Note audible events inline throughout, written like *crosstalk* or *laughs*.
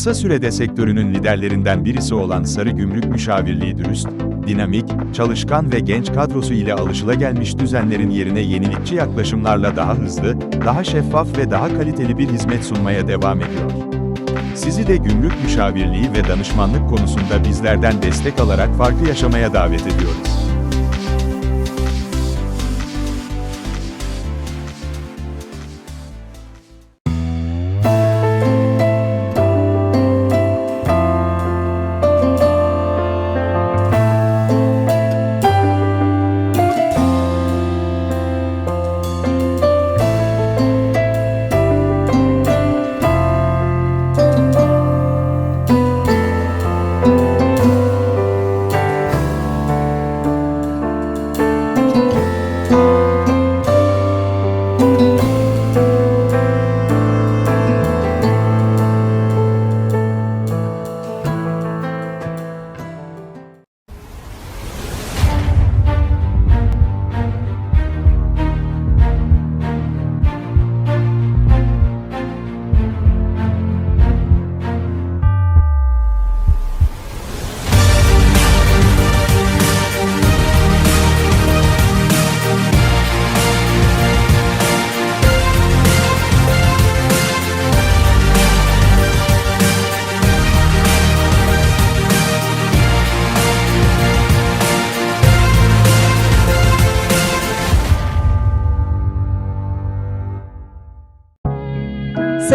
Kısa sürede sektörünün liderlerinden birisi olan Sarı Gümrük Müşavirliği dürüst, dinamik, çalışkan ve genç kadrosu ile alışılagelmiş düzenlerin yerine yenilikçi yaklaşımlarla daha hızlı, daha şeffaf ve daha kaliteli bir hizmet sunmaya devam ediyor. Sizi de gümrük müşavirliği ve danışmanlık konusunda bizlerden destek alarak farkı yaşamaya davet ediyoruz.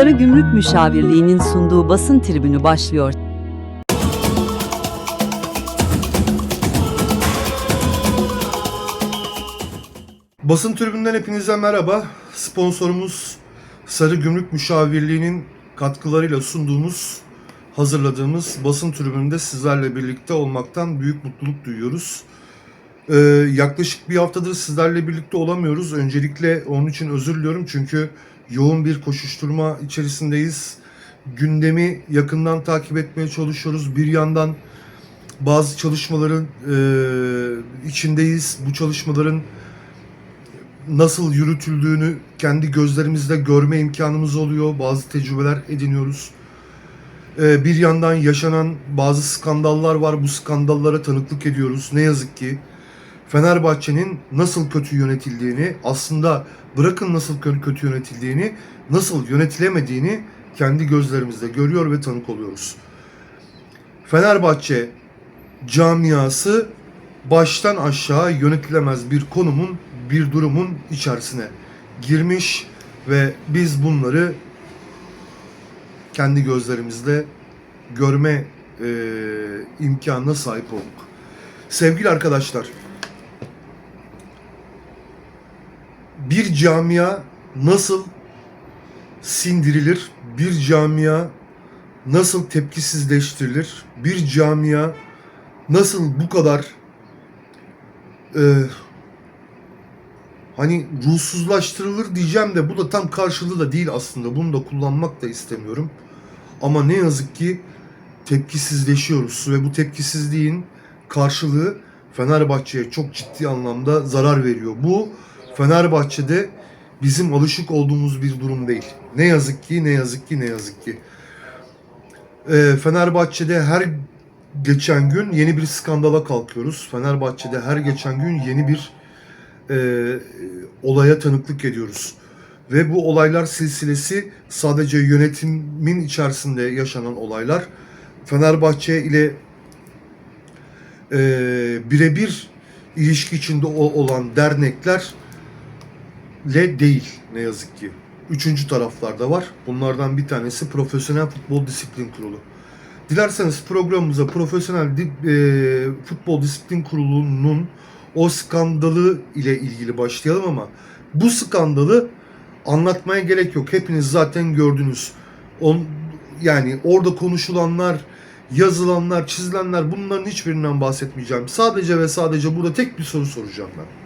Sarı Gümrük Müşavirliği'nin sunduğu basın tribünü başlıyor. Basın tribünden hepinize merhaba. Sponsorumuz Sarı Gümrük Müşavirliği'nin katkılarıyla sunduğumuz, hazırladığımız basın tribününde sizlerle birlikte olmaktan büyük mutluluk duyuyoruz. Ee, yaklaşık bir haftadır sizlerle birlikte olamıyoruz. Öncelikle onun için özür diliyorum çünkü yoğun bir koşuşturma içerisindeyiz. Gündemi yakından takip etmeye çalışıyoruz. Bir yandan bazı çalışmaların e, içindeyiz. Bu çalışmaların nasıl yürütüldüğünü kendi gözlerimizle görme imkanımız oluyor. Bazı tecrübeler ediniyoruz. Ee, bir yandan yaşanan bazı skandallar var. Bu skandallara tanıklık ediyoruz. Ne yazık ki Fenerbahçe'nin nasıl kötü yönetildiğini, aslında bırakın nasıl kö- kötü yönetildiğini, nasıl yönetilemediğini kendi gözlerimizle görüyor ve tanık oluyoruz. Fenerbahçe camiası baştan aşağı yönetilemez bir konumun, bir durumun içerisine girmiş ve biz bunları kendi gözlerimizle görme e, imkanına sahip olduk. Sevgili arkadaşlar, bir camia nasıl sindirilir? Bir camia nasıl tepkisizleştirilir? Bir camia nasıl bu kadar e, hani ruhsuzlaştırılır diyeceğim de bu da tam karşılığı da değil aslında. Bunu da kullanmak da istemiyorum. Ama ne yazık ki tepkisizleşiyoruz ve bu tepkisizliğin karşılığı Fenerbahçe'ye çok ciddi anlamda zarar veriyor. Bu Fenerbahçe'de bizim alışık olduğumuz bir durum değil. Ne yazık ki, ne yazık ki, ne yazık ki. Ee, Fenerbahçe'de her geçen gün yeni bir skandala kalkıyoruz. Fenerbahçe'de her geçen gün yeni bir e, olaya tanıklık ediyoruz. Ve bu olaylar silsilesi sadece yönetimin içerisinde yaşanan olaylar. Fenerbahçe ile e, birebir ilişki içinde olan dernekler le değil ne yazık ki. Üçüncü taraflarda var. Bunlardan bir tanesi Profesyonel Futbol Disiplin Kurulu. Dilerseniz programımıza Profesyonel Di- e, Futbol Disiplin Kurulu'nun o skandalı ile ilgili başlayalım ama bu skandalı anlatmaya gerek yok. Hepiniz zaten gördünüz. On, yani orada konuşulanlar, yazılanlar, çizilenler bunların hiçbirinden bahsetmeyeceğim. Sadece ve sadece burada tek bir soru soracağım ben.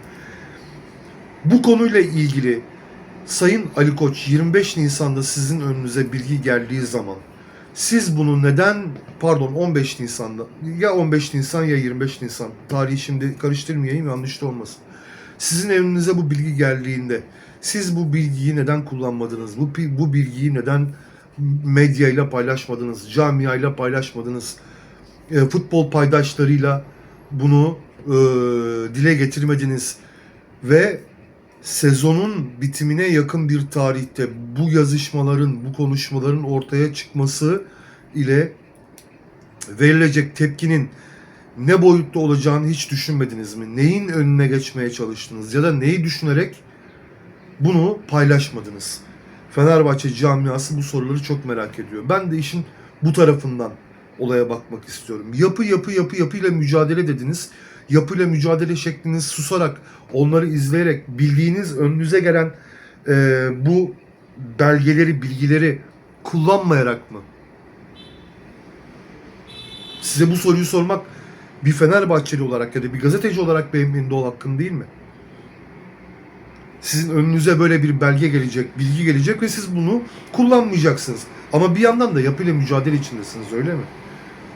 Bu konuyla ilgili Sayın Ali Koç 25 Nisan'da sizin önünüze bilgi geldiği zaman siz bunu neden pardon 15 Nisan'da ya 15 Nisan ya 25 Nisan tarihi şimdi karıştırmayayım yanlış da olmasın. Sizin evinize bu bilgi geldiğinde siz bu bilgiyi neden kullanmadınız? Bu bu bilgiyi neden medyayla paylaşmadınız, camiayla paylaşmadınız, e, futbol paydaşlarıyla bunu e, dile getirmediniz ve sezonun bitimine yakın bir tarihte bu yazışmaların, bu konuşmaların ortaya çıkması ile verilecek tepkinin ne boyutta olacağını hiç düşünmediniz mi? Neyin önüne geçmeye çalıştınız ya da neyi düşünerek bunu paylaşmadınız? Fenerbahçe camiası bu soruları çok merak ediyor. Ben de işin bu tarafından olaya bakmak istiyorum. Yapı yapı yapı yapıyla mücadele dediniz. Yapıyla mücadele şekliniz susarak, onları izleyerek, bildiğiniz önünüze gelen e, bu belgeleri, bilgileri kullanmayarak mı? Size bu soruyu sormak bir Fenerbahçeli olarak ya da bir gazeteci olarak benim benim doğal hakkım değil mi? Sizin önünüze böyle bir belge gelecek, bilgi gelecek ve siz bunu kullanmayacaksınız. Ama bir yandan da yapıyla mücadele içindesiniz öyle mi?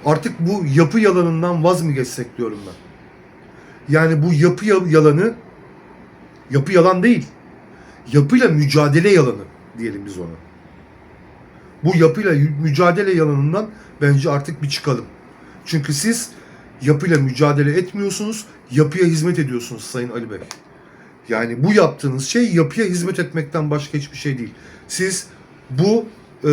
Artık bu yapı yalanından vaz mı geçsek diyorum ben. Yani bu yapı ya- yalanı yapı yalan değil. Yapıyla mücadele yalanı diyelim biz ona. Bu yapıyla mücadele yalanından bence artık bir çıkalım. Çünkü siz yapıyla mücadele etmiyorsunuz, yapıya hizmet ediyorsunuz Sayın Ali Bey. Yani bu yaptığınız şey yapıya hizmet etmekten başka hiçbir şey değil. Siz bu e,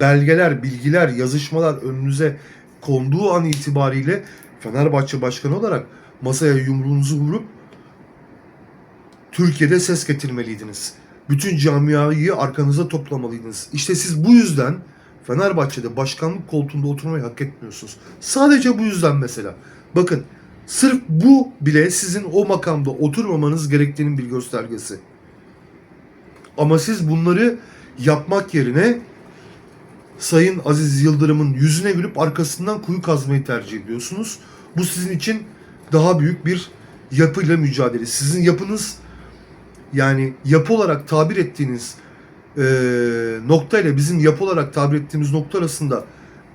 belgeler, bilgiler, yazışmalar önünüze konduğu an itibariyle Fenerbahçe Başkanı olarak masaya yumruğunuzu vurup Türkiye'de ses getirmeliydiniz. Bütün camiayı arkanıza toplamalıydınız. İşte siz bu yüzden Fenerbahçe'de başkanlık koltuğunda oturmayı hak etmiyorsunuz. Sadece bu yüzden mesela. Bakın sırf bu bile sizin o makamda oturmamanız gerektiğinin bir göstergesi. Ama siz bunları yapmak yerine Sayın Aziz Yıldırım'ın yüzüne gülüp arkasından kuyu kazmayı tercih ediyorsunuz. Bu sizin için daha büyük bir yapıyla mücadele. Sizin yapınız yani yapı olarak tabir ettiğiniz e, nokta ile bizim yapı olarak tabir ettiğimiz nokta arasında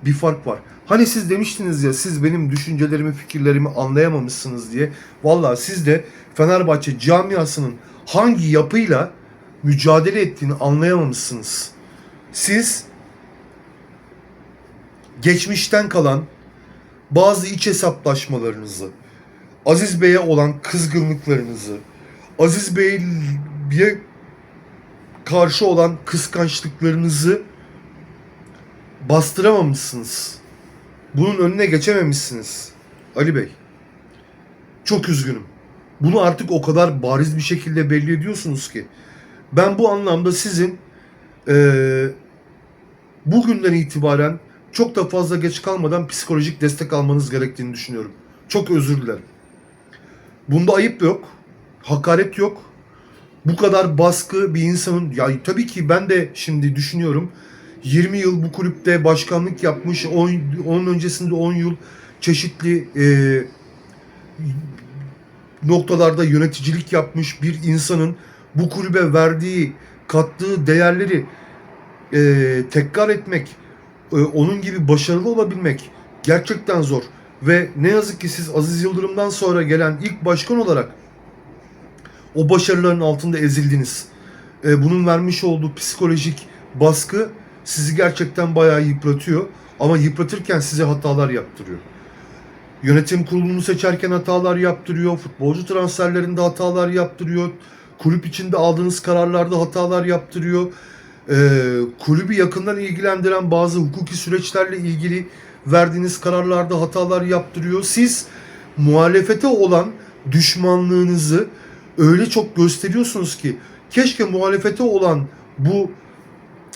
bir fark var. Hani siz demiştiniz ya siz benim düşüncelerimi, fikirlerimi anlayamamışsınız diye. Vallahi siz de Fenerbahçe camiasının hangi yapıyla mücadele ettiğini anlayamamışsınız. Siz geçmişten kalan bazı iç hesaplaşmalarınızı, Aziz Bey'e olan kızgınlıklarınızı, Aziz Bey'e karşı olan kıskançlıklarınızı bastıramamışsınız. Bunun önüne geçememişsiniz Ali Bey. Çok üzgünüm. Bunu artık o kadar bariz bir şekilde belli ediyorsunuz ki. Ben bu anlamda sizin eee bugünden itibaren çok da fazla geç kalmadan psikolojik destek almanız gerektiğini düşünüyorum. Çok özür dilerim. Bunda ayıp yok. Hakaret yok. Bu kadar baskı bir insanın ya tabii ki ben de şimdi düşünüyorum. 20 yıl bu kulüpte başkanlık yapmış, 10, onun öncesinde 10 yıl çeşitli e, noktalarda yöneticilik yapmış bir insanın bu kulübe verdiği, kattığı değerleri e, tekrar etmek, onun gibi başarılı olabilmek gerçekten zor. Ve ne yazık ki siz Aziz Yıldırım'dan sonra gelen ilk başkan olarak o başarıların altında ezildiniz. E, bunun vermiş olduğu psikolojik baskı sizi gerçekten bayağı yıpratıyor. Ama yıpratırken size hatalar yaptırıyor. Yönetim kurulunu seçerken hatalar yaptırıyor. Futbolcu transferlerinde hatalar yaptırıyor. Kulüp içinde aldığınız kararlarda hatalar yaptırıyor. Ee, kulübü yakından ilgilendiren bazı hukuki süreçlerle ilgili verdiğiniz kararlarda hatalar yaptırıyor. Siz muhalefete olan düşmanlığınızı öyle çok gösteriyorsunuz ki keşke muhalefete olan bu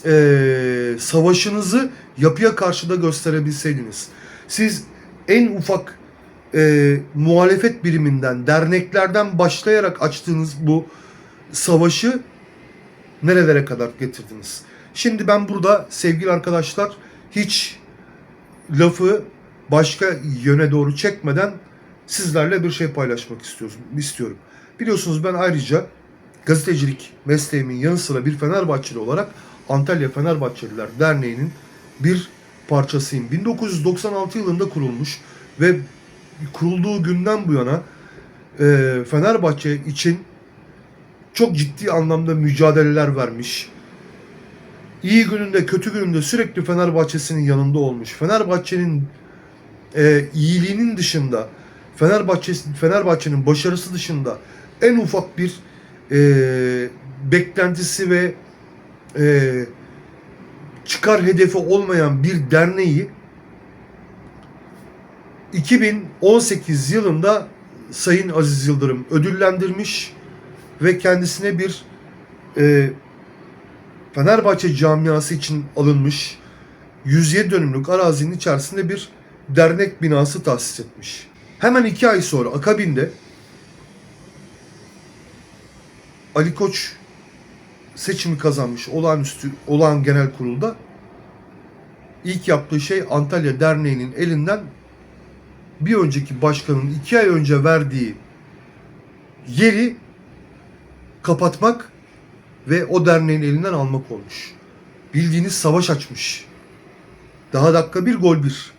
e, savaşınızı yapıya karşı da gösterebilseydiniz. Siz en ufak e, muhalefet biriminden, derneklerden başlayarak açtığınız bu savaşı nerelere kadar getirdiniz? Şimdi ben burada sevgili arkadaşlar hiç lafı başka yöne doğru çekmeden sizlerle bir şey paylaşmak istiyorum. istiyorum. Biliyorsunuz ben ayrıca gazetecilik mesleğimin yanı sıra bir Fenerbahçeli olarak Antalya Fenerbahçeliler Derneği'nin bir parçasıyım. 1996 yılında kurulmuş ve kurulduğu günden bu yana e, Fenerbahçe için çok ciddi anlamda mücadeleler vermiş. iyi gününde kötü gününde sürekli Fenerbahçe'sinin yanında olmuş. Fenerbahçe'nin e, iyiliğinin dışında Fenerbahçe Fenerbahçe'nin başarısı dışında en ufak bir e, beklentisi ve e, çıkar hedefi olmayan bir derneği 2018 yılında Sayın Aziz Yıldırım ödüllendirmiş ve kendisine bir e, Fenerbahçe camiası için alınmış 107 dönümlük arazinin içerisinde bir dernek binası tahsis etmiş. Hemen iki ay sonra akabinde Ali Koç seçimi kazanmış olağanüstü olağan genel kurulda ilk yaptığı şey Antalya Derneği'nin elinden bir önceki başkanın iki ay önce verdiği yeri kapatmak ve o derneğin elinden almak olmuş. Bildiğiniz savaş açmış. Daha dakika bir gol bir.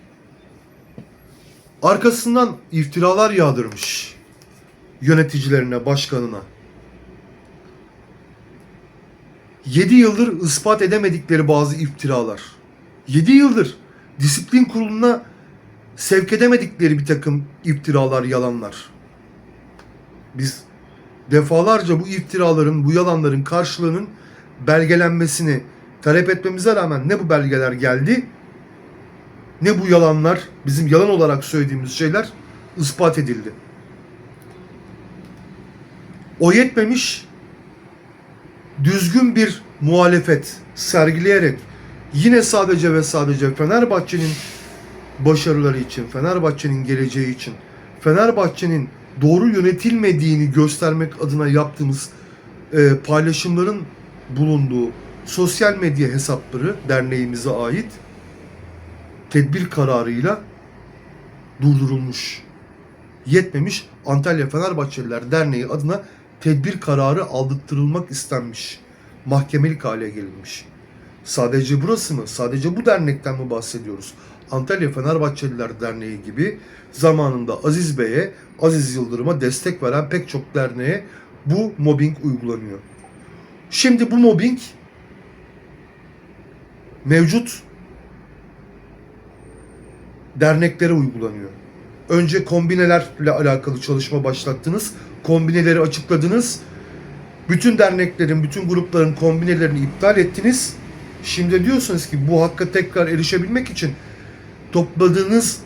Arkasından iftiralar yağdırmış yöneticilerine, başkanına. 7 yıldır ispat edemedikleri bazı iftiralar. 7 yıldır disiplin kuruluna sevk edemedikleri bir takım iftiralar, yalanlar. Biz defalarca bu iftiraların, bu yalanların karşılığının belgelenmesini talep etmemize rağmen ne bu belgeler geldi ne bu yalanlar, bizim yalan olarak söylediğimiz şeyler ispat edildi. O yetmemiş, düzgün bir muhalefet sergileyerek yine sadece ve sadece Fenerbahçe'nin başarıları için, Fenerbahçe'nin geleceği için, Fenerbahçe'nin doğru yönetilmediğini göstermek adına yaptığımız e, paylaşımların bulunduğu sosyal medya hesapları derneğimize ait tedbir kararıyla durdurulmuş. Yetmemiş Antalya Fenerbahçeliler Derneği adına tedbir kararı aldırtılmak istenmiş. Mahkemelik hale gelinmiş. Sadece burası mı? Sadece bu dernekten mi bahsediyoruz? Antalya Fenerbahçeliler Derneği gibi zamanında Aziz Bey'e, Aziz Yıldırım'a destek veren pek çok derneğe bu mobbing uygulanıyor. Şimdi bu mobbing mevcut derneklere uygulanıyor. Önce kombinelerle alakalı çalışma başlattınız. Kombineleri açıkladınız. Bütün derneklerin, bütün grupların kombinelerini iptal ettiniz. Şimdi diyorsunuz ki bu hakka tekrar erişebilmek için topladığınız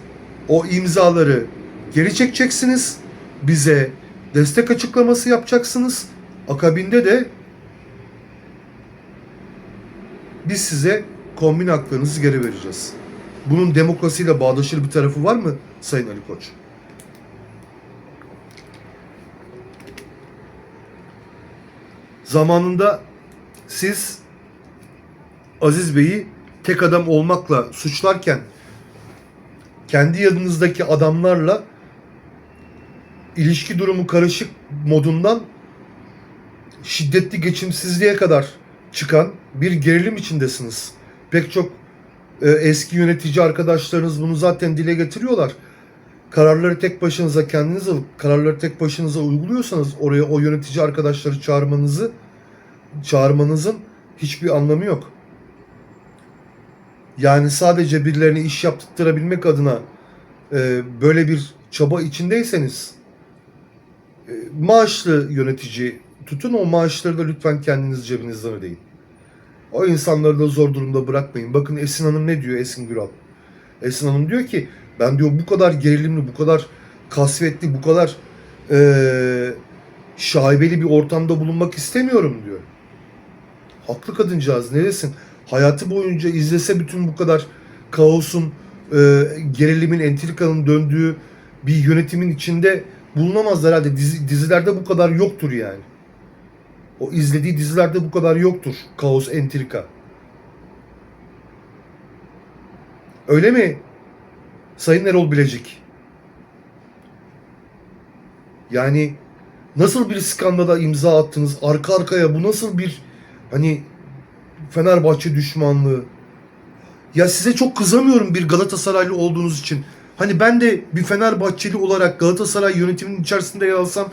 o imzaları geri çekeceksiniz. Bize destek açıklaması yapacaksınız. Akabinde de biz size kombin haklarınızı geri vereceğiz. Bunun demokrasiyle bağdaşır bir tarafı var mı Sayın Ali Koç? Zamanında siz Aziz Bey'i tek adam olmakla suçlarken kendi yanınızdaki adamlarla ilişki durumu karışık modundan şiddetli geçimsizliğe kadar çıkan bir gerilim içindesiniz. Pek çok e, eski yönetici arkadaşlarınız bunu zaten dile getiriyorlar. Kararları tek başınıza kendiniz alıp kararları tek başınıza uyguluyorsanız oraya o yönetici arkadaşları çağırmanızı çağırmanızın hiçbir anlamı yok. Yani sadece birilerine iş yaptırtabilmek adına e, böyle bir çaba içindeyseniz e, maaşlı yönetici tutun o maaşları da lütfen kendiniz cebinizden ödeyin. O insanları da zor durumda bırakmayın. Bakın Esin Hanım ne diyor Esin Güral? Esin Hanım diyor ki ben diyor bu kadar gerilimli, bu kadar kasvetli, bu kadar eee şaibeli bir ortamda bulunmak istemiyorum diyor. Haklı kadıncağız ne desin? Hayatı boyunca izlese bütün bu kadar kaosun, eee, gerilimin, entrikanın döndüğü bir yönetimin içinde bulunamaz herhalde. Dizi, dizilerde bu kadar yoktur yani. O izlediği dizilerde bu kadar yoktur. Kaos, entrika. Öyle mi? Sayın Erol Bilecik. Yani nasıl bir skandala imza attınız arka arkaya bu nasıl bir hani Fenerbahçe düşmanlığı. Ya size çok kızamıyorum bir Galatasaraylı olduğunuz için. Hani ben de bir Fenerbahçeli olarak Galatasaray yönetiminin içerisinde yer alsam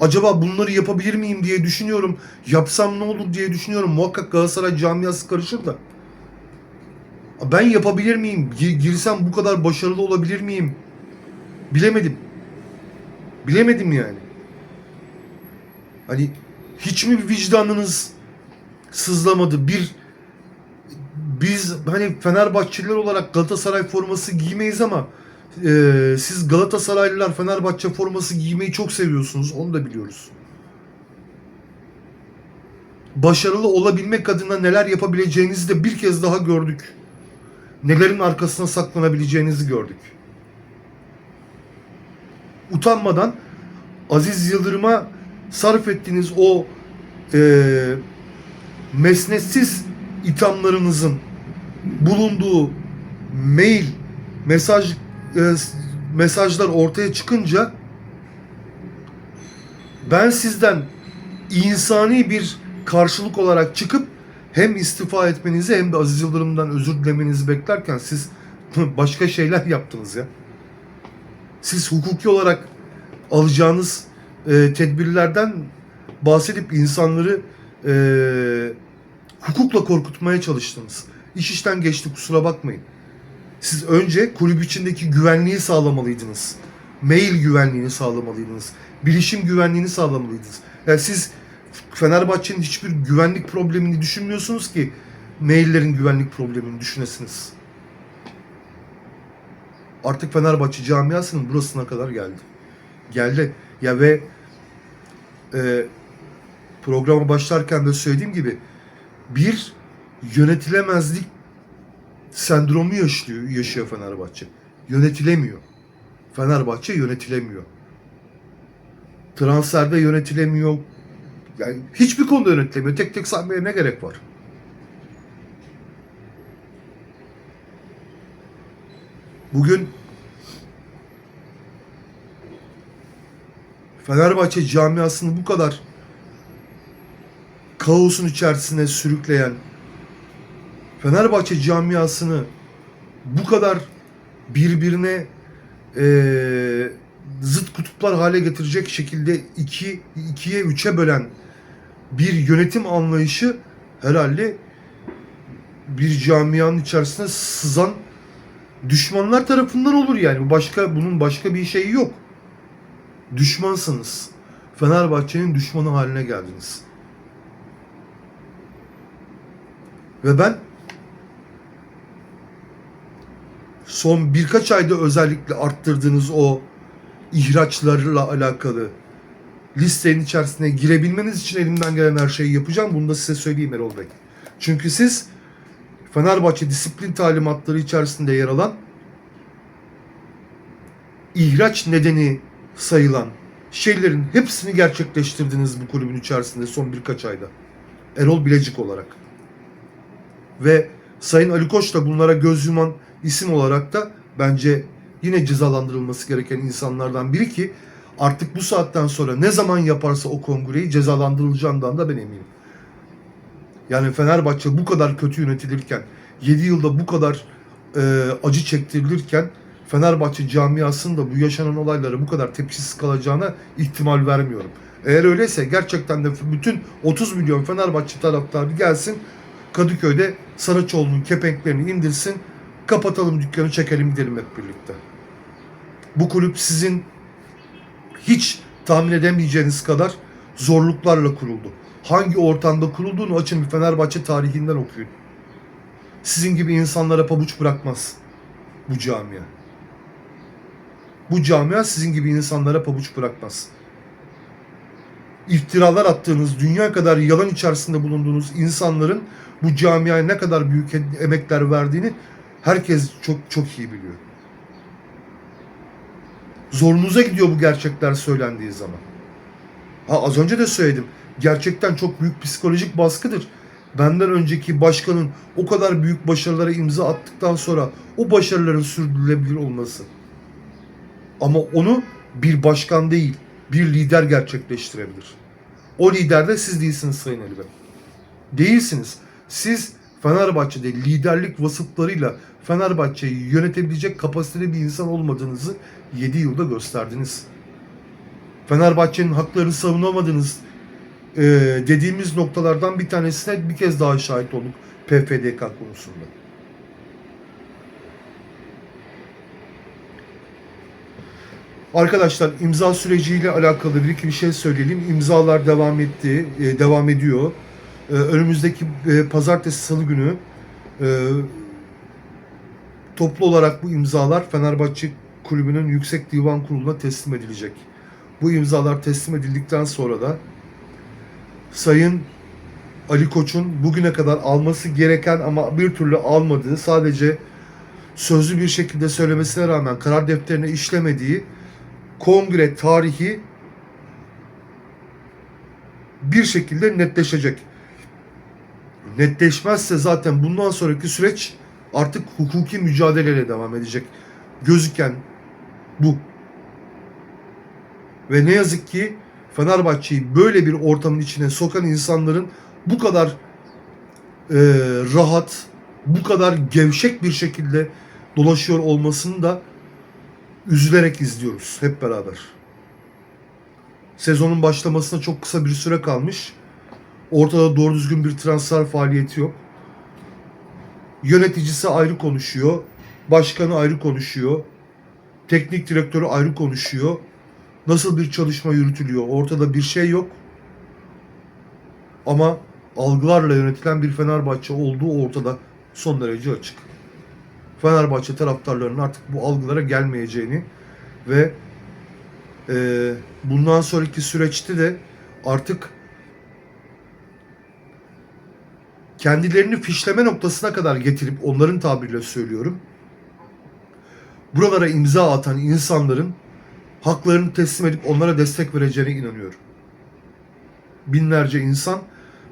acaba bunları yapabilir miyim diye düşünüyorum. Yapsam ne olur diye düşünüyorum. Muhakkak Galatasaray camiası karışır da. Ben yapabilir miyim? Gi- Girsem bu kadar başarılı olabilir miyim? Bilemedim. Bilemedim yani. Hani hiç mi vicdanınız sızlamadı? Bir biz hani Fenerbahçeliler olarak Galatasaray forması giymeyiz ama e, siz Galatasaraylılar Fenerbahçe forması giymeyi çok seviyorsunuz. Onu da biliyoruz. Başarılı olabilmek adına neler yapabileceğinizi de bir kez daha gördük. Nelerin arkasına saklanabileceğinizi gördük. Utanmadan Aziz Yıldırım'a sarf ettiğiniz o e, mesnetsiz ithamlarınızın bulunduğu mail, mesaj e, mesajlar ortaya çıkınca ben sizden insani bir karşılık olarak çıkıp hem istifa etmenizi hem de Aziz Yıldırım'dan özür dilemenizi beklerken siz *laughs* başka şeyler yaptınız ya. Siz hukuki olarak alacağınız e, tedbirlerden bahsedip insanları e, hukukla korkutmaya çalıştınız. İş işten geçti kusura bakmayın. Siz önce kulüp içindeki güvenliği sağlamalıydınız. Mail güvenliğini sağlamalıydınız. Bilişim güvenliğini sağlamalıydınız. Yani siz Fenerbahçe'nin hiçbir güvenlik problemini düşünmüyorsunuz ki maillerin güvenlik problemini düşünesiniz. Artık Fenerbahçe camiasının burasına kadar geldi. Geldi. Ya ve e, programa başlarken de söylediğim gibi bir yönetilemezlik sendromu yaşıyor, yaşıyor Fenerbahçe. Yönetilemiyor. Fenerbahçe yönetilemiyor. Transferde yönetilemiyor. Yani hiçbir konuda yönetilemiyor. Tek tek saymaya ne gerek var? Bugün Fenerbahçe camiasını bu kadar kaosun içerisine sürükleyen Fenerbahçe camiasını bu kadar birbirine eee, zıt kutuplar hale getirecek şekilde iki, ikiye üçe bölen bir yönetim anlayışı herhalde bir camianın içerisine sızan düşmanlar tarafından olur yani. Başka bunun başka bir şeyi yok. Düşmansınız. Fenerbahçe'nin düşmanı haline geldiniz. Ve ben son birkaç ayda özellikle arttırdığınız o ihraçlarla alakalı listenin içerisine girebilmeniz için elimden gelen her şeyi yapacağım. Bunu da size söyleyeyim Erol Bey. Çünkü siz Fenerbahçe disiplin talimatları içerisinde yer alan ihraç nedeni sayılan şeylerin hepsini gerçekleştirdiniz bu kulübün içerisinde son birkaç ayda. Erol Bilecik olarak. Ve Sayın Ali Koç da bunlara göz yuman isim olarak da bence yine cezalandırılması gereken insanlardan biri ki artık bu saatten sonra ne zaman yaparsa o kongreyi cezalandırılacağından da ben eminim. Yani Fenerbahçe bu kadar kötü yönetilirken, 7 yılda bu kadar e, acı çektirilirken Fenerbahçe camiasının da bu yaşanan olaylara bu kadar tepkisiz kalacağına ihtimal vermiyorum. Eğer öyleyse gerçekten de bütün 30 milyon Fenerbahçe taraftarı gelsin Kadıköy'de Saraçoğlu'nun kepenklerini indirsin, kapatalım dükkanı çekelim gidelim hep birlikte. Bu kulüp sizin hiç tahmin edemeyeceğiniz kadar zorluklarla kuruldu. Hangi ortamda kurulduğunu açın bir Fenerbahçe tarihinden okuyun. Sizin gibi insanlara pabuç bırakmaz bu camia. Bu camia sizin gibi insanlara pabuç bırakmaz. İftiralar attığınız, dünya kadar yalan içerisinde bulunduğunuz insanların bu camiaya ne kadar büyük emekler verdiğini herkes çok çok iyi biliyor. Zorunuza gidiyor bu gerçekler söylendiği zaman. Ha, az önce de söyledim. Gerçekten çok büyük psikolojik baskıdır. Benden önceki başkanın o kadar büyük başarılara imza attıktan sonra o başarıların sürdürülebilir olması. Ama onu bir başkan değil, bir lider gerçekleştirebilir. O lider de siz değilsiniz Sayın Ali Bey. Değilsiniz. Siz Fenerbahçe'de liderlik vasıflarıyla Fenerbahçe'yi yönetebilecek kapasitede bir insan olmadığınızı 7 yılda gösterdiniz. Fenerbahçe'nin haklarını savunamadınız e, dediğimiz noktalardan bir tanesine bir kez daha şahit olduk PFDK konusunda. Arkadaşlar imza süreciyle alakalı bir iki bir şey söyleyelim. İmzalar devam etti, e, devam ediyor. E, önümüzdeki e, pazartesi salı günü toplu olarak bu imzalar Fenerbahçe Kulübü'nün Yüksek Divan Kurulu'na teslim edilecek. Bu imzalar teslim edildikten sonra da Sayın Ali Koç'un bugüne kadar alması gereken ama bir türlü almadığı sadece sözlü bir şekilde söylemesine rağmen karar defterine işlemediği kongre tarihi bir şekilde netleşecek. Netleşmezse zaten bundan sonraki süreç artık hukuki mücadeleyle devam edecek. Gözüken bu. Ve ne yazık ki Fenerbahçe'yi böyle bir ortamın içine sokan insanların bu kadar e, rahat, bu kadar gevşek bir şekilde dolaşıyor olmasını da üzülerek izliyoruz hep beraber. Sezonun başlamasına çok kısa bir süre kalmış. Ortada doğru düzgün bir transfer faaliyeti yok. Yöneticisi ayrı konuşuyor. Başkanı ayrı konuşuyor. Teknik direktörü ayrı konuşuyor. Nasıl bir çalışma yürütülüyor? Ortada bir şey yok. Ama algılarla yönetilen bir Fenerbahçe olduğu ortada son derece açık. Fenerbahçe taraftarlarının artık bu algılara gelmeyeceğini ve e, bundan sonraki süreçte de artık kendilerini fişleme noktasına kadar getirip onların tabiriyle söylüyorum. Buralara imza atan insanların haklarını teslim edip onlara destek vereceğine inanıyorum. Binlerce insan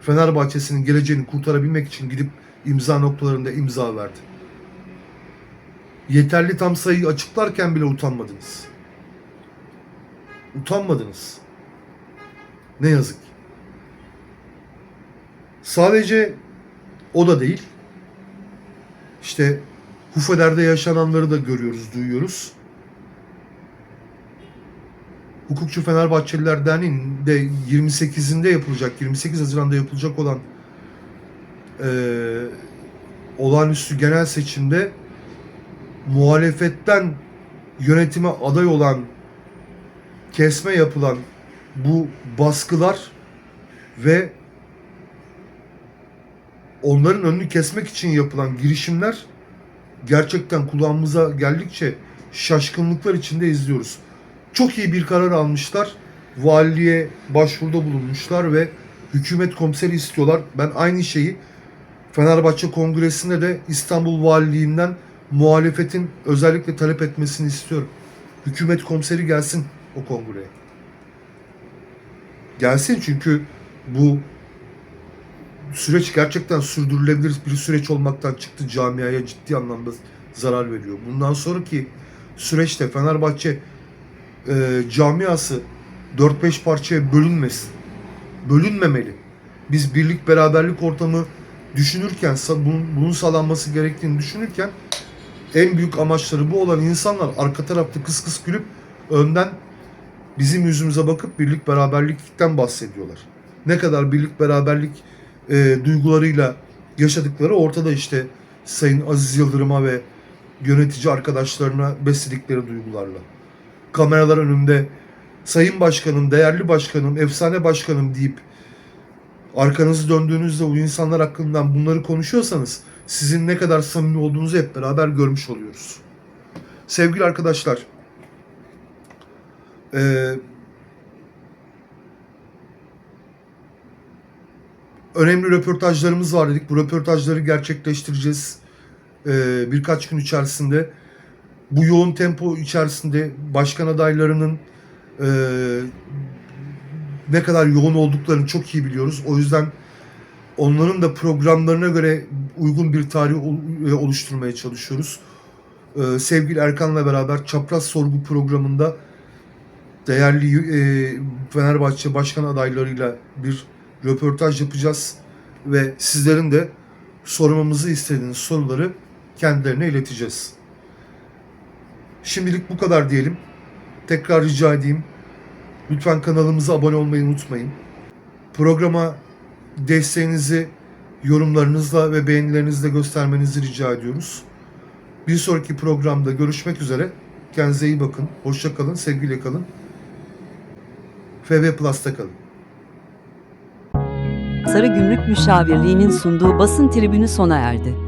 Fenerbahçe'sinin geleceğini kurtarabilmek için gidip imza noktalarında imza verdi. Yeterli tam sayıyı açıklarken bile utanmadınız. Utanmadınız. Ne yazık. Sadece o da değil. İşte Hufeder'de yaşananları da görüyoruz, duyuyoruz. Hukukçu Fenerbahçeliler Derneği'nde 28'inde yapılacak, 28 Haziran'da yapılacak olan eee olağanüstü genel seçimde muhalefetten yönetime aday olan kesme yapılan bu baskılar ve onların önünü kesmek için yapılan girişimler gerçekten kulağımıza geldikçe şaşkınlıklar içinde izliyoruz. Çok iyi bir karar almışlar. Valiliğe başvuruda bulunmuşlar ve hükümet komiseri istiyorlar. Ben aynı şeyi Fenerbahçe Kongresi'nde de İstanbul Valiliğinden muhalefetin özellikle talep etmesini istiyorum. Hükümet komiseri gelsin o kongreye. Gelsin çünkü bu süreç gerçekten sürdürülebilir bir süreç olmaktan çıktı. Camiaya ciddi anlamda zarar veriyor. Bundan sonraki süreçte Fenerbahçe e, camiası 4-5 parçaya bölünmesin. Bölünmemeli. Biz birlik beraberlik ortamı düşünürken, bunun, bunun sağlanması gerektiğini düşünürken en büyük amaçları bu olan insanlar arka tarafta kıs kıs gülüp önden bizim yüzümüze bakıp birlik beraberlikten bahsediyorlar. Ne kadar birlik beraberlik e, duygularıyla yaşadıkları ortada işte Sayın Aziz Yıldırım'a ve yönetici arkadaşlarına besledikleri duygularla. Kameralar önünde Sayın Başkanım, değerli başkanım, efsane başkanım deyip arkanızı döndüğünüzde o insanlar hakkında bunları konuşuyorsanız sizin ne kadar samimi olduğunuzu hep beraber görmüş oluyoruz. Sevgili arkadaşlar, eee önemli röportajlarımız var dedik. Bu röportajları gerçekleştireceğiz eee, birkaç gün içerisinde. Bu yoğun tempo içerisinde başkan adaylarının eee, ne kadar yoğun olduklarını çok iyi biliyoruz. O yüzden onların da programlarına göre uygun bir tarih e, oluşturmaya çalışıyoruz. Ee, sevgili Erkan'la beraber Çapraz Sorgu programında değerli e, Fenerbahçe başkan adaylarıyla bir röportaj yapacağız ve sizlerin de sormamızı istediğiniz soruları kendilerine ileteceğiz. Şimdilik bu kadar diyelim. Tekrar rica edeyim. Lütfen kanalımıza abone olmayı unutmayın. Programa desteğinizi yorumlarınızla ve beğenilerinizle göstermenizi rica ediyoruz. Bir sonraki programda görüşmek üzere. Kendinize iyi bakın. Hoşça kalın. Sevgiyle kalın. FB Plus'ta kalın. Sarı Gümrük Müşavirliği'nin sunduğu basın tribünü sona erdi.